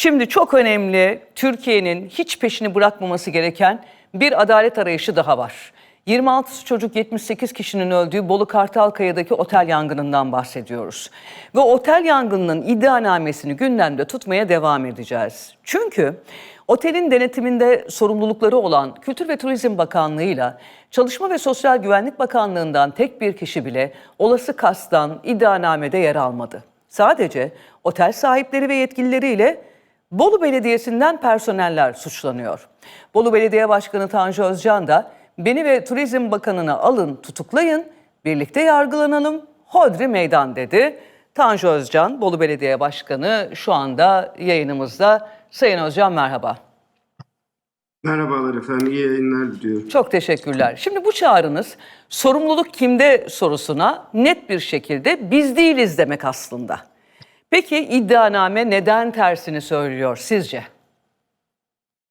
Şimdi çok önemli Türkiye'nin hiç peşini bırakmaması gereken bir adalet arayışı daha var. 26 çocuk 78 kişinin öldüğü Bolu Kartalkaya'daki otel yangınından bahsediyoruz. Ve otel yangınının iddianamesini gündemde tutmaya devam edeceğiz. Çünkü otelin denetiminde sorumlulukları olan Kültür ve Turizm Bakanlığı'yla Çalışma ve Sosyal Güvenlik Bakanlığı'ndan tek bir kişi bile olası kastan iddianamede yer almadı. Sadece otel sahipleri ve yetkilileriyle Bolu Belediyesi'nden personeller suçlanıyor. Bolu Belediye Başkanı Tanju Özcan da beni ve Turizm Bakanı'nı alın tutuklayın, birlikte yargılanalım, hodri meydan dedi. Tanju Özcan, Bolu Belediye Başkanı şu anda yayınımızda. Sayın Özcan merhaba. Merhabalar efendim, iyi yayınlar diliyorum. Çok teşekkürler. Şimdi bu çağrınız sorumluluk kimde sorusuna net bir şekilde biz değiliz demek aslında. Peki iddianame neden tersini söylüyor sizce?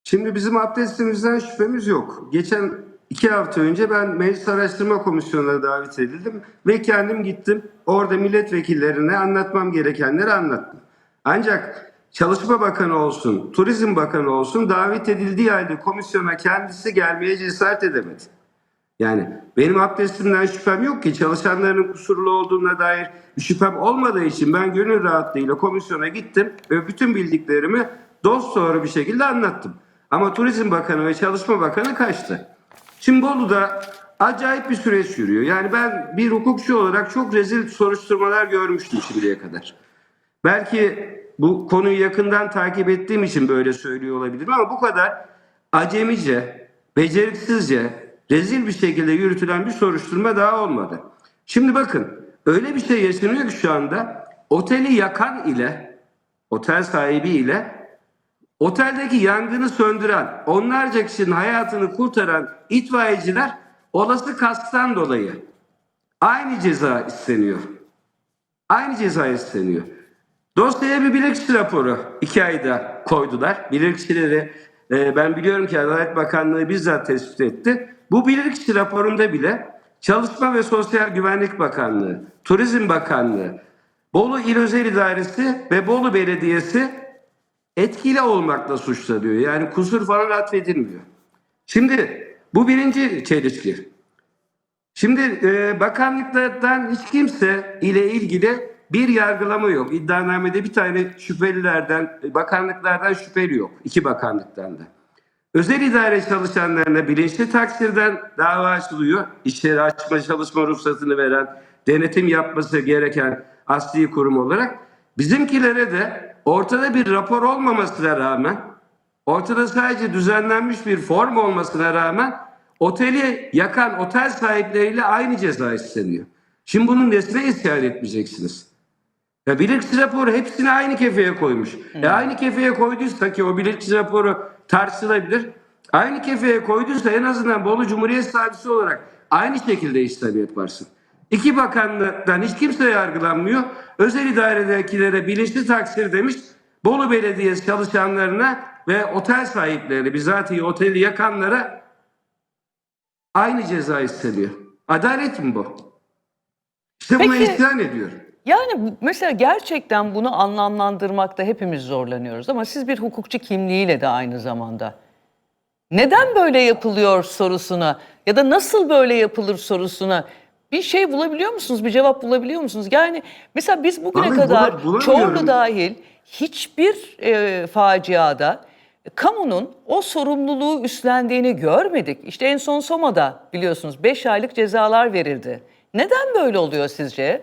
Şimdi bizim abdestimizden şüphemiz yok. Geçen iki hafta önce ben Meclis Araştırma Komisyonu'na davet edildim ve kendim gittim. Orada milletvekillerine anlatmam gerekenleri anlattım. Ancak Çalışma Bakanı olsun, Turizm Bakanı olsun davet edildiği halde komisyona kendisi gelmeye cesaret edemedi. Yani benim abdestimden şüphem yok ki çalışanların kusurlu olduğuna dair şüphem olmadığı için ben gönül rahatlığıyla komisyona gittim ve bütün bildiklerimi dost doğru bir şekilde anlattım. Ama Turizm Bakanı ve Çalışma Bakanı kaçtı. Şimdi Bolu'da acayip bir süreç yürüyor. Yani ben bir hukukçu olarak çok rezil soruşturmalar görmüştüm şimdiye kadar. Belki bu konuyu yakından takip ettiğim için böyle söylüyor olabilirim ama bu kadar acemice, beceriksizce, rezil bir şekilde yürütülen bir soruşturma daha olmadı. Şimdi bakın öyle bir şey yaşanıyor ki şu anda oteli yakan ile otel sahibi ile oteldeki yangını söndüren, onlarca kişinin hayatını kurtaran itfaiyeciler olası kastan dolayı aynı ceza isteniyor. Aynı ceza isteniyor. Dosyaya bir bilirkişi raporu iki ayda koydular. Bilirkişileri e, ben biliyorum ki Adalet Bakanlığı bizzat tespit etti. Bu bilirkişi raporunda bile Çalışma ve Sosyal Güvenlik Bakanlığı, Turizm Bakanlığı, Bolu İl Özel İdaresi ve Bolu Belediyesi etkili olmakla suçlanıyor. Yani kusur falan atfedilmiyor. Şimdi bu birinci çelişki. Şimdi e, bakanlıklardan hiç kimse ile ilgili bir yargılama yok. İddianamede bir tane şüphelilerden, bakanlıklardan şüpheli yok. İki bakanlıktan da. Özel idare çalışanlarına bilinçli taksirden dava açılıyor. İşleri açma çalışma ruhsatını veren, denetim yapması gereken asli kurum olarak. Bizimkilere de ortada bir rapor olmamasına rağmen, ortada sadece düzenlenmiş bir form olmasına rağmen oteli yakan otel sahipleriyle aynı ceza isteniyor. Şimdi bunun nesine isyan etmeyeceksiniz? Ya bilirkişi raporu hepsini aynı kefeye koymuş. E aynı kefeye koyduysa ki o bilirkişi raporu tartışılabilir. Aynı kefeye koyduysa en azından Bolu Cumhuriyet Savcısı olarak aynı şekilde işlem yaparsın. İki bakanlıktan hiç kimse yargılanmıyor. Özel idaredekilere bilinçli taksir demiş. Bolu Belediyesi çalışanlarına ve otel sahipleri bizatihi oteli yakanlara aynı ceza isteniyor. Adalet mi bu? İşte buna Peki- isyan ediyor. Yani mesela gerçekten bunu anlamlandırmakta hepimiz zorlanıyoruz ama siz bir hukukçu kimliğiyle de aynı zamanda. Neden böyle yapılıyor sorusuna ya da nasıl böyle yapılır sorusuna bir şey bulabiliyor musunuz? Bir cevap bulabiliyor musunuz? Yani mesela biz bugüne Vallahi kadar bula-. Çorlu dahil hiçbir e, faciada kamunun o sorumluluğu üstlendiğini görmedik. İşte en son Soma'da biliyorsunuz 5 aylık cezalar verildi. Neden böyle oluyor sizce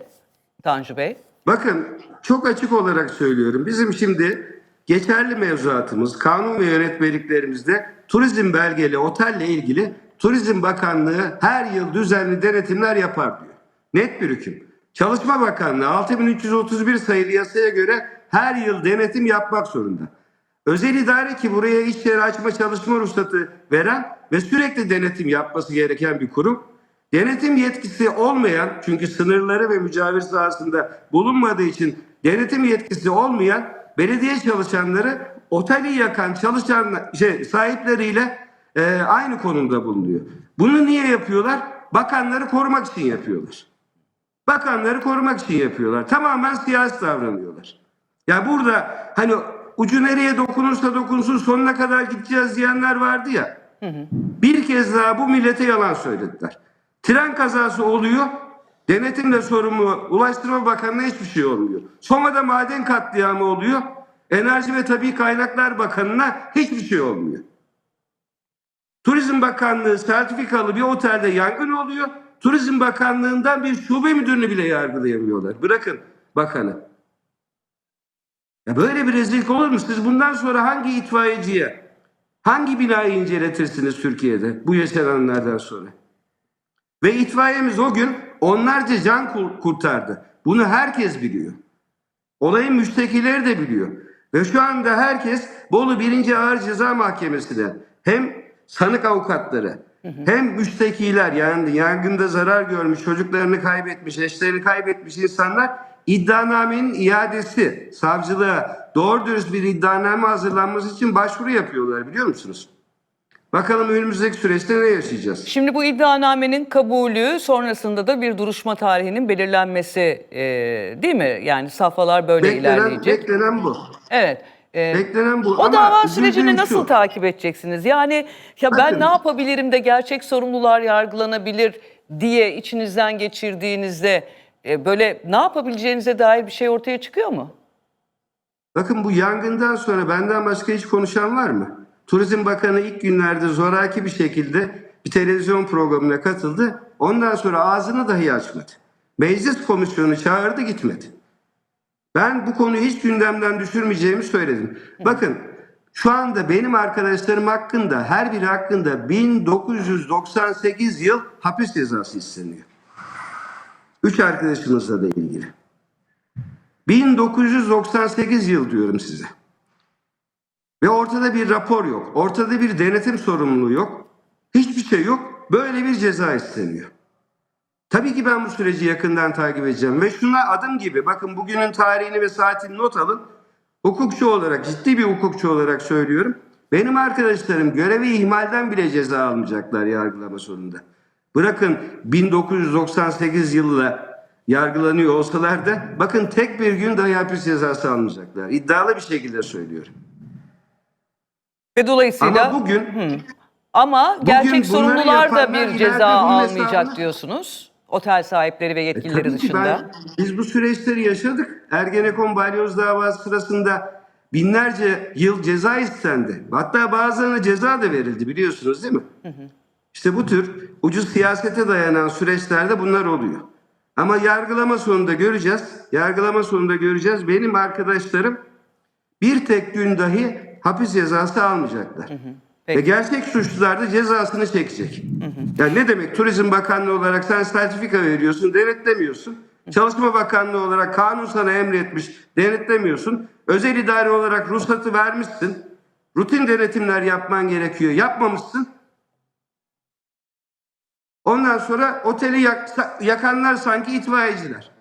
Tanju Bey? Bakın çok açık olarak söylüyorum. Bizim şimdi geçerli mevzuatımız, kanun ve yönetmeliklerimizde turizm belgeli otelle ilgili Turizm Bakanlığı her yıl düzenli denetimler yapar diyor. Net bir hüküm. Çalışma Bakanlığı 6331 sayılı yasaya göre her yıl denetim yapmak zorunda. Özel idare ki buraya iş yeri açma çalışma ruhsatı veren ve sürekli denetim yapması gereken bir kurum. Denetim yetkisi olmayan çünkü sınırları ve mücavir sahasında bulunmadığı için denetim yetkisi olmayan belediye çalışanları oteli yakan çalışan şey, sahipleriyle e, aynı konumda bulunuyor. Bunu niye yapıyorlar? Bakanları korumak için yapıyorlar. Bakanları korumak için yapıyorlar. Tamamen siyasi davranıyorlar. Ya burada hani ucu nereye dokunursa dokunsun sonuna kadar gideceğiz diyenler vardı ya. Bir kez daha bu millete yalan söylediler. Tren kazası oluyor. Denetimle sorumlu Ulaştırma Bakanı'na hiçbir şey olmuyor. Soma'da maden katliamı oluyor. Enerji ve Tabii Kaynaklar Bakanı'na hiçbir şey olmuyor. Turizm Bakanlığı sertifikalı bir otelde yangın oluyor. Turizm Bakanlığı'ndan bir şube müdürünü bile yargılayamıyorlar. Bırakın bakanı. Ya böyle bir rezillik olur mu? Siz bundan sonra hangi itfaiyeciye, hangi binayı inceletirsiniz Türkiye'de bu yaşananlardan sonra? Ve itfaiyemiz o gün onlarca can kur- kurtardı. Bunu herkes biliyor. Olayın müştekileri de biliyor. Ve şu anda herkes Bolu 1. Ağır Ceza Mahkemesi'ne hem sanık avukatları hem müştekiler yani yangında zarar görmüş, çocuklarını kaybetmiş, eşlerini kaybetmiş insanlar iddianamenin iadesi, savcılığa doğru dürüst bir iddianame hazırlanması için başvuru yapıyorlar biliyor musunuz? Bakalım önümüzdeki süreçte ne yaşayacağız? Şimdi bu iddianamenin kabulü sonrasında da bir duruşma tarihinin belirlenmesi e, değil mi? Yani safhalar böyle Beklenen, ilerleyecek. beklenen bu. Evet. e, Beklenen bu. o Ama dava sürecini şu, nasıl takip edeceksiniz? Yani ya ben Bakın. ne yapabilirim de gerçek sorumlular yargılanabilir diye içinizden geçirdiğinizde e, böyle ne yapabileceğinize dair bir şey ortaya çıkıyor mu? Bakın bu yangından sonra benden başka hiç konuşan var mı? Turizm Bakanı ilk günlerde zoraki bir şekilde bir televizyon programına katıldı. Ondan sonra ağzını dahi açmadı. Meclis komisyonu çağırdı gitmedi. Ben bu konuyu hiç gündemden düşürmeyeceğimi söyledim. Bakın şu anda benim arkadaşlarım hakkında her biri hakkında 1998 yıl hapis cezası isteniyor. Üç arkadaşımızla da ilgili. 1998 yıl diyorum size. Ve ortada bir rapor yok. Ortada bir denetim sorumluluğu yok. Hiçbir şey yok. Böyle bir ceza isteniyor. Tabii ki ben bu süreci yakından takip edeceğim. Ve şuna adım gibi bakın bugünün tarihini ve saatini not alın. Hukukçu olarak ciddi bir hukukçu olarak söylüyorum. Benim arkadaşlarım görevi ihmalden bile ceza almayacaklar yargılama sonunda. Bırakın 1998 yılında yargılanıyor olsalar da bakın tek bir gün dahi hapis cezası almayacaklar. İddialı bir şekilde söylüyorum. Ve dolayısıyla Ama bugün ama gerçek sorumlular da yapanlar bir ileride ceza bunun almayacak hesabını- diyorsunuz. Otel sahipleri ve E, yetkilileri tabii ki dışında. ben- biz bu süreçleri yaşadık. Ergenekon balyoz davası sırasında binlerce yıl ceza istendi. Hatta bazılarına ceza da verildi biliyorsunuz değil mi? İşte bu tür ucuz siyasete dayanan süreçlerde bunlar oluyor. Ama yargılama sonunda göreceğiz. Yargılama sonunda göreceğiz. Benim arkadaşlarım bir tek gün dahi hapis cezası almayacaklar. Peki. Ve gerçek suçlular da cezasını çekecek. Yani ne demek Turizm Bakanlığı olarak sen sertifika veriyorsun, denetlemiyorsun. Çalışma Bakanlığı olarak kanun sana emretmiş, denetlemiyorsun. Özel idare olarak ruhsatı vermişsin. Rutin denetimler yapman gerekiyor, yapmamışsın. Ondan sonra oteli yak- yakanlar sanki itfaiyeciler.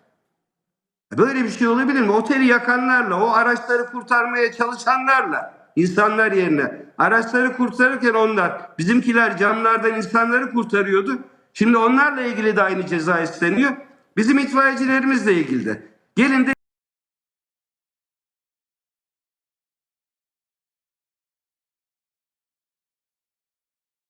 Böyle bir şey olabilir mi? Oteli yakanlarla, o araçları kurtarmaya çalışanlarla, insanlar yerine. Araçları kurtarırken onlar, bizimkiler camlardan insanları kurtarıyordu. Şimdi onlarla ilgili de aynı ceza isteniyor. Bizim itfaiyecilerimizle ilgili de. Gelin de